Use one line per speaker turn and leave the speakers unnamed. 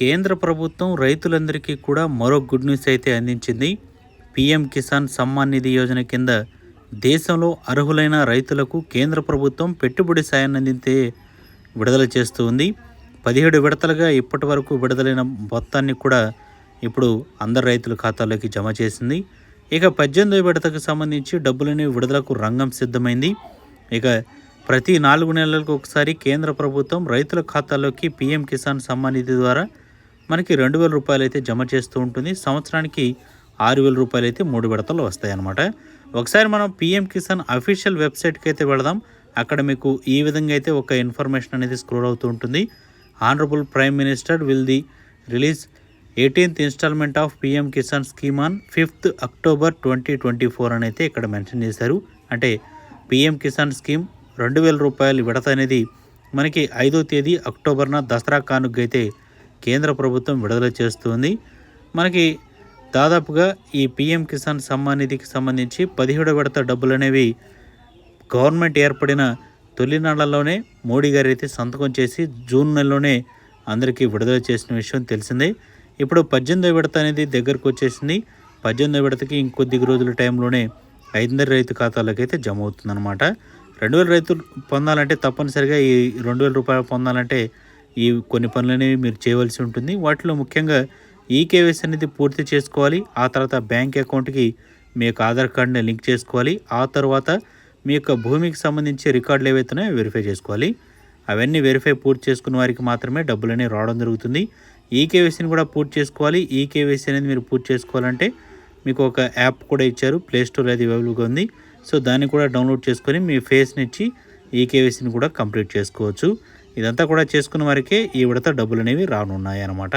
కేంద్ర ప్రభుత్వం రైతులందరికీ కూడా మరో గుడ్ న్యూస్ అయితే అందించింది. పీఎం కిసాన్ సమ్మాన్ నిధి యోజన కింద దేశంలో అర్హులైన రైతులకు కేంద్ర ప్రభుత్వం పెట్టుబడి సాయాన్ని అందితే విడుదల చేస్తూ ఉంది. పదిహేడు విడతలుగా ఇప్పటి వరకు విడుదలైన మొత్తాన్ని కూడా ఇప్పుడు అందరు రైతుల ఖాతాలోకి జమ చేసింది. ఇక పద్దెనిమిది విడతకు సంబంధించి డబ్బులని విడుదలకు రంగం సిద్ధమైంది. ఇక ప్రతి నాలుగు నెలలకు ఒకసారి కేంద్ర ప్రభుత్వం రైతుల ఖాతాలోకి పీఎం కిసాన్ సమ్మాన్ నిధి ద్వారా మనకి రెండు వేల రూపాయలు అయితే జమ చేస్తూ ఉంటుంది. సంవత్సరానికి ఆరు వేల రూపాయలు అయితే మూడు విడతలు వస్తాయి అన్నమాట ఒకసారి మనం పిఎం కిసాన్ అఫీషియల్ వెబ్సైట్కి అయితే వెళదాం. అక్కడ మీకు ఈ విధంగా అయితే ఒక ఇన్ఫర్మేషన్ అనేది స్క్రోల్ అవుతూ ఉంటుంది. Honourable prime minister will the release eighteenth instalment of PM Kisan scheme on fifth October twenty twenty four అని అయితే ఇక్కడ మెన్షన్ చేశారు. అంటే పిఎం కిసాన్ స్కీమ్ రెండు వేల రూపాయలు విడత అనేది మనకి ఐదో తేదీ అక్టోబర్న దసరా కానుగ్గైతే కేంద్ర ప్రభుత్వం విడుదల చేస్తుంది. మనకి దాదాపుగా ఈ పిఎం కిసాన్ సమ్మాన్ నిధికి సంబంధించి పదిహేడు విడత డబ్బులు అనేవి గవర్నమెంట్ ఏర్పడిన తొలి నెలలోనే మోడీ గారు అయితే సంతకం చేసి జూన్ నెలలోనే అందరికీ విడుదల చేసిన విషయం తెలిసిందే. ఇప్పుడు పద్దెనిమిదో విడత అనేది దగ్గరకు వచ్చేసింది. పద్దెనిమిదో విడతకి ఇంకొద్ది రోజుల టైంలోనే ఐదున్నర రైతు ఖాతాలోకి అయితే జమ అవుతుందన్నమాట. రెండు వేల రైతులు పొందాలంటే తప్పనిసరిగా ఈ రెండు వేల రూపాయలు పొందాలంటే ఈ కొన్ని పనులు అనేవి మీరు చేయవలసి ఉంటుంది. వాటిలో ముఖ్యంగా ఈ కేవైసీ అనేది పూర్తి చేసుకోవాలి. ఆ తర్వాత బ్యాంక్ అకౌంట్కి మీ యొక్క ఆధార్ కార్డుని లింక్ చేసుకోవాలి. ఆ తర్వాత మీ యొక్క భూమికి సంబంధించి రికార్డులు ఏవైతున్నాయో వెరిఫై చేసుకోవాలి. అవన్నీ వెరిఫై పూర్తి చేసుకున్న వారికి మాత్రమే డబ్బులు అనేవి రావడం జరుగుతుంది. ఈ కేవైసీని కూడా పూర్తి చేసుకోవాలి. ఈ కేవైసీ అనేది మీరు పూర్తి చేసుకోవాలంటే మీకు ఒక యాప్ కూడా ఇచ్చారు. ప్లే స్టోర్ అది అవైలబుల్గా ఉంది. సో దాన్ని కూడా డౌన్లోడ్ చేసుకొని మీ ఫేస్ని ఇచ్చి కేవైసీని కూడా కంప్లీట్ చేసుకోవచ్చు. ఇదంతా కూడా చేసుకున్న వారికే ఈ విడత డబ్బులు అనేవి రానున్నాయి అన్నమాట